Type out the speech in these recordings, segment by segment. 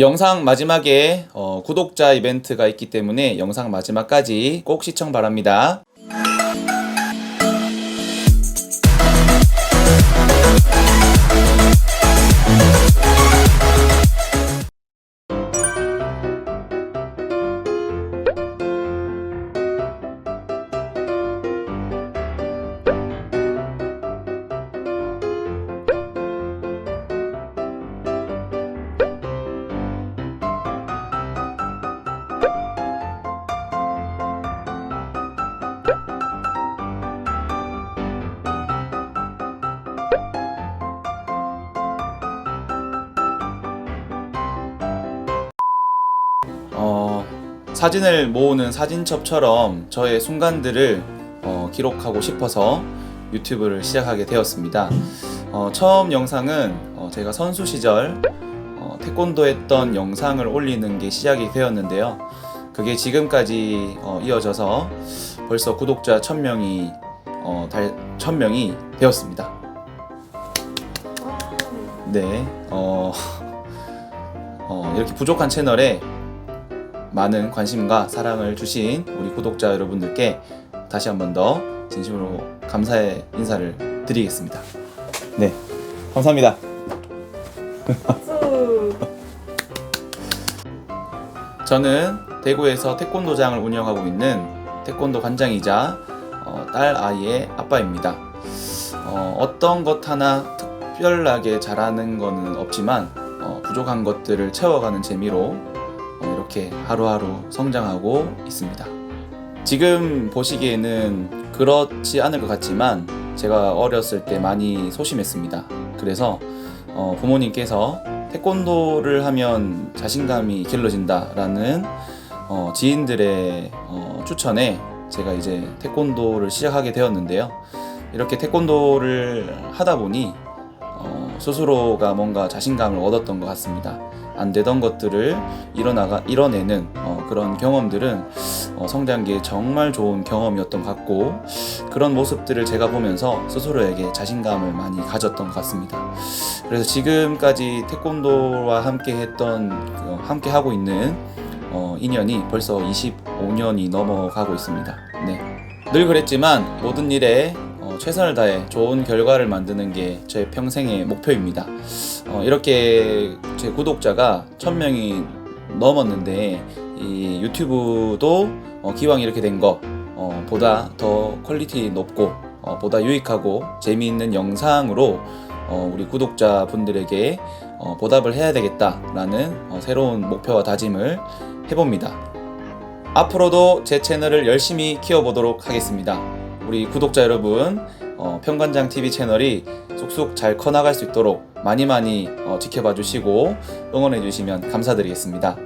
영상 마지막에 어, 구독자 이벤트가 있기 때문에 영상 마지막까지 꼭 시청 바랍니다. 사진을 모으는 사진첩처럼 저의 순간들을 어, 기록하고 싶어서 유튜브를 시작하게 되었습니다. 어, 처음 영상은 어, 제가 선수 시절 어, 태권도 했던 영상을 올리는 게 시작이 되었는데요. 그게 지금까지 어, 이어져서 벌써 구독자 1000명이 어, 달 1000명이 되었습니다. 네. 어, 어, 이렇게 부족한 채널에 많은 관심과 사랑을 주신 우리 구독자 여러분들께 다시 한 번 더 진심으로 감사의 인사를 드리겠습니다. 네, 감사합니다. 저는 대구에서 태권도장을 운영하고 있는 태권도 관장이자 어, 딸 아이의 아빠입니다. 어, 떤것 하나 특별하게 잘하는 거는 없지만 어, 부족한 것들을 채워가는 재미로 어, 이렇게 하루하루 성장하고 있습니다. 지금 보시기에는 그렇지 않을 것 같지만 제가 어렸을 때 많이 소심했습니다. 그래서 어, 부모님께서 태권도를 하면 자신감이 길러진다라는 어, 지인들의 어, 추천에 제가 이제 태권도를 시작하게 되었는데요. 이렇게 태권도를 하다 보니 어, 스스로가 뭔가 자신감을 얻었던 것 같습니다. 안 되던 것들을 일어나가 이뤄내는 어, 그런 경험들은 어, 성장기에 정말 좋은 경험이었던 것 같고 그런 모습들을 제가 보면서 스스로에게 자신감을 많이 가졌던 것 같습니다. 그래서 지금까지 태권도와 함께 했던 어, 함께 하고 있는 어, 인연이 벌써 25년이 넘어가고 있습니다. 네. 늘 그랬지만 모든 일에 어, 최선을 다해 좋은 결과를 만드는 게 제 평생의 목표입니다. 어, 이렇게 제 구독자가 1000명이 넘었는데 이 유튜브도 어, 기왕 이렇게 된거 어, 보다 더 퀄리티 높고 어, 보다 유익하고 재미있는 영상으로 어, 우리 구독자분들에게 어, 보답을 해야 되겠다라는 어, 새로운 목표와 다짐을 해봅니다. 앞으로도 제 채널을 열심히 키워보도록 하겠습니다. 우리 구독자 여러분, 어, 평관장 TV 채널이 쑥쑥 잘 커나갈 수 있도록 많이 많이 어, 지켜봐 주시고 응원해 주시면 감사드리겠습니다.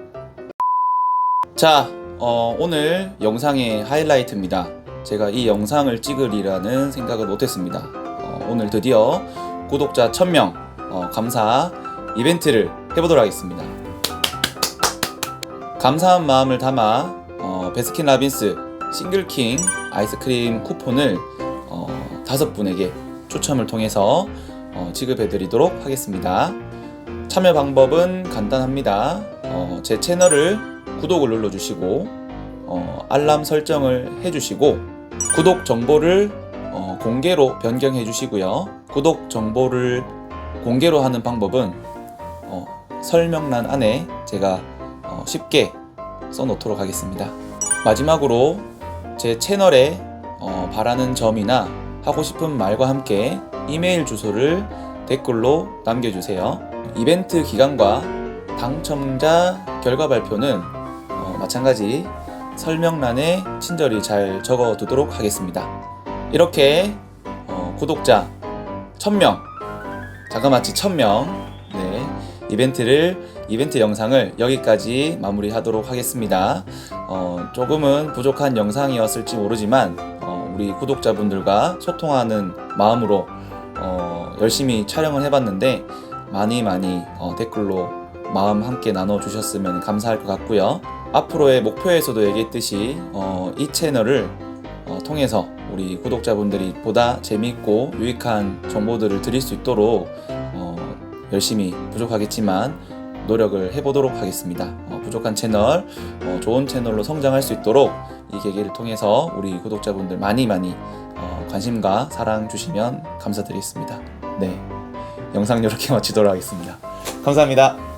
자, 어, 오늘 영상의 하이라이트입니다. 제가 이 영상을 찍으리라는 생각을 못했습니다. 어, 오늘 드디어 구독자 1000명 어, 감사 이벤트를 해보도록 하겠습니다. 감사한 마음을 담아 어, 베스킨 라빈스 싱글킹 아이스크림 쿠폰을 어, 다섯 분에게 추첨을 통해서 어, 지급해 드리도록 하겠습니다. 참여 방법은 간단합니다. 어, 제 채널을 구독을 눌러주시고 어, 알람 설정을 해주시고 구독 정보를 어, 공개로 변경해 주시고요. 구독 정보를 공개로 하는 방법은 어, 설명란 안에 제가 어, 쉽게 써놓도록 하겠습니다. 마지막으로 제 채널에 어, 바라는 점이나 하고 싶은 말과 함께 이메일 주소를 댓글로 남겨주세요. 이벤트 기간과 당첨자 결과 발표는 어, 마찬가지 설명란에 친절히 잘 적어두도록 하겠습니다. 이렇게 어, 구독자 1000명, 자그마치 1000명, 네, 이벤트를 이벤트 영상을 여기까지 마무리하도록 하겠습니다. 어, 조금은 부족한 영상이었을지 모르지만 어, 우리 구독자분들과 소통하는 마음으로 어, 열심히 촬영을 해봤는데 많이 많이 어, 댓글로 마음 함께 나눠주셨으면 감사할 것 같고요. 앞으로의 목표에서도 얘기했듯이 어, 이 채널을 어, 통해서 우리 구독자분들이 보다 재미있고 유익한 정보들을 드릴 수 있도록 어, 열심히 부족하겠지만 노력을 해보도록 하겠습니다. 어, 부족한 채널, 어, 좋은 채널로 성장할 수 있도록 이 계기를 통해서 우리 구독자분들 많이 많이 어, 관심과 사랑 주시면 감사드리겠습니다. 네, 영상 이렇게 마치도록 하겠습니다. 감사합니다.